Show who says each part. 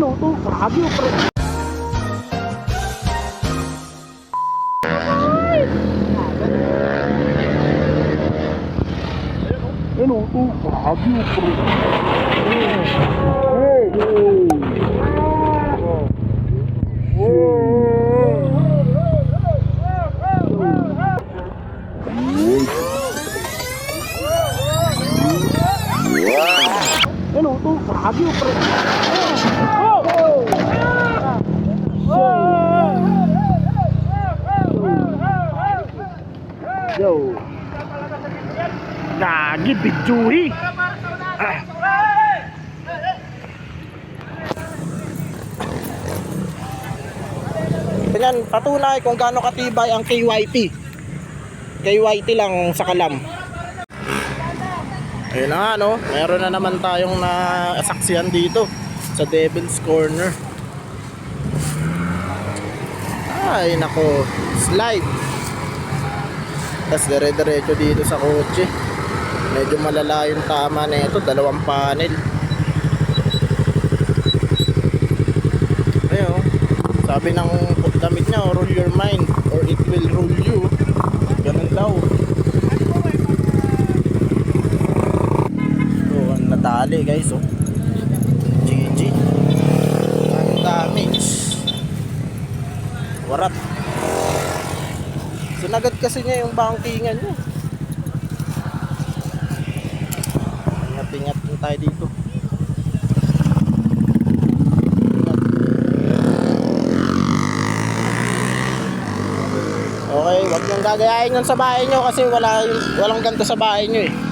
Speaker 1: terreno louvável pra... Terreno louvável pra... Eu não tô sábio pra... Yo. Gagi, bijuhi. Ah.
Speaker 2: Tingnan, patunay kung gaano katibay ang KYT. KYT lang sa kalam. Ayun na nga no, meron na naman tayong nasaksiyan dito sa Devil's Corner. Ay nako, slide. Tapos dire-diretso dito sa kotse. Medyo malala yung tama na ito, dalawang panel. Ayun, sabi ng damit niya, roll your mind or it will roll you. Ganun daw. So, ang nadali guys, oh. Sinagad kasi niya yung bangkingan niya. Ingat-ingat tayo dito. Okay, wag niyong gagayahin yun sa bahay niyo kasi wala walang ganto sa bahay niyo eh.